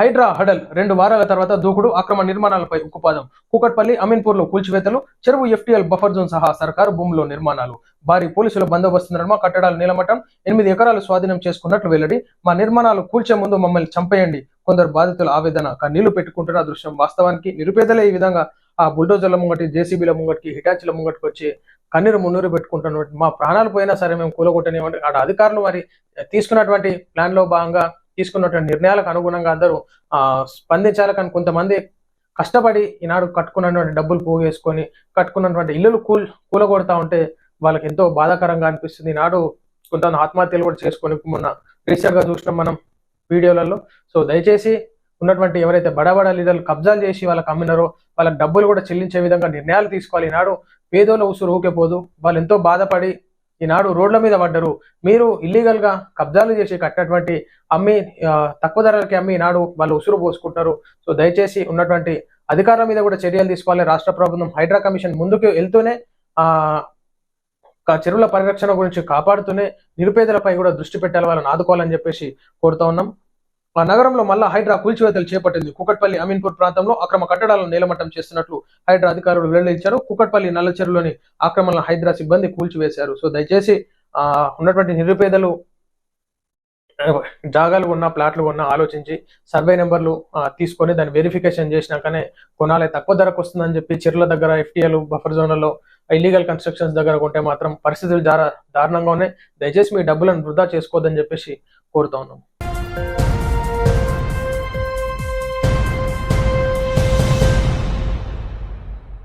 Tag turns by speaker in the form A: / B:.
A: హైడ్రా హడల్ రెండు వారాల తర్వాత దూకుడు అక్రమ నిర్మాణాలపై ఉక్కుపాదం. కూకట్పల్లి అమీన్పూర్లో కూల్చివేతలు చెరువు ఎఫ్టీఎల్ బఫర్ జోన్ సహా సర్కారు భూముల్లో నిర్మాణాలు. భారీ పోలీసుల బందోబస్తు నిర్మ కట్టడాలు నిలమటం ఎనిమిది ఎకరాలు స్వాధీనం చేసుకున్నట్లు వెల్లడి మా నిర్మాణాలు కూల్చే ముందు మమ్మల్ని చంపేయండి. కొందరు బాధితుల ఆవేదన కన్నీళ్ళు పెట్టుకుంటున్న దృశ్యం వాస్తవానికి నిరుపేదలే ఈ విధంగా ఆ బుల్డోజర్ల ముంగటి జేసీబీల ముంగటికి హిటాచీల ముంగటికి వచ్చి కన్నీరు మున్నూరు పెట్టుకుంటున్నటువంటి మా ప్రాణాలు పోయినా సరే మేము కూలగొట్టనివ్వండి. అక్కడ అధికారులు మరి తీసుకున్నటువంటి ప్లాన్లో భాగంగా తీసుకున్నటువంటి నిర్ణయాలకు అనుగుణంగా అందరూ ఆ స్పందించాలి. కానీ కొంతమంది కష్టపడి ఈనాడు కట్టుకున్నటువంటి డబ్బులు పోగేసుకొని కట్టుకున్నటువంటి ఇల్లులు కూల్ కూలగొడతా ఉంటే వాళ్ళకి ఎంతో బాధాకరంగా అనిపిస్తుంది. ఈనాడు కొంతమంది ఆత్మహత్యలు కూడా చేసుకొని మొన్న రీసెంట్గా చూసినాం మనం వీడియోలలో. సో దయచేసి ఉన్నటువంటి ఎవరైతే బడబడ లీడర్లు కబ్జాలు చేసి వాళ్ళకి అమ్మినారో వాళ్ళకి డబ్బులు కూడా చెల్లించే విధంగా నిర్ణయాలు తీసుకోవాలి. ఈనాడు పేదోళ్ళ ఉసురు ఊకేపోదు వాళ్ళు ఎంతో బాధపడి ఈనాడు రోడ్ల మీద పడ్డరు. మీరు ఇల్లీగల్గా కబ్జాలు చేసి కట్టినటువంటి అమ్మి తక్కువ ధరలకి అమ్మి ఈనాడు వాళ్ళు ఉసురు పోసుకుంటారు సో దయచేసి ఉన్నటువంటి అధికారుల మీద కూడా చర్యలు తీసుకోవాలి. రాష్ట్ర ప్రభుత్వం హైడ్రా కమిషన్ ముందుకు వెళ్తూనే ఆ చెరువుల పరిరక్షణ గురించి కాపాడుతూనే నిరుపేదలపై కూడా దృష్టి పెట్టాలి. వాళ్ళని ఆదుకోవాలని చెప్పేసి కోరుతా ఉన్నాం. ఆ నగరంలో మళ్ళా హైడ్రా కూల్చివేతలు చేపట్టింది కుకట్పల్లి అమీన్పూర్ ప్రాంతంలో అక్రమ కట్టడాలను నేలమట్టం చేస్తున్నట్లు హైడ్రా అధికారులు వెల్లడించారు. కుకట్పల్లి నల్లచెరులోని ఆక్రమణ హైడ్రా సిబ్బంది కూల్చివేశారు. సో దయచేసి ఆ ఉన్నటువంటి నిరుపేదలు జాగాలు ఉన్న ప్లాట్లు ఉన్న ఆలోచించి సర్వే నెంబర్లు తీసుకొని దాన్ని వెరిఫికేషన్ చేసినాకనే కొనాలి. తక్కువ ధరకు వస్తుందని చెప్పి చెరుల దగ్గర ఎఫ్టీఎల్ బఫర్ జోన్లలో ఇల్లీగల్ కన్స్ట్రక్షన్స్ దగ్గర కొంటే మాత్రం పరిస్థితులు దారుణంగా ఉన్నాయి. దయచేసి మీ డబ్బులను వృధా చేసుకోవద్దని చెప్పేసి కోరుతా ఉన్నాం.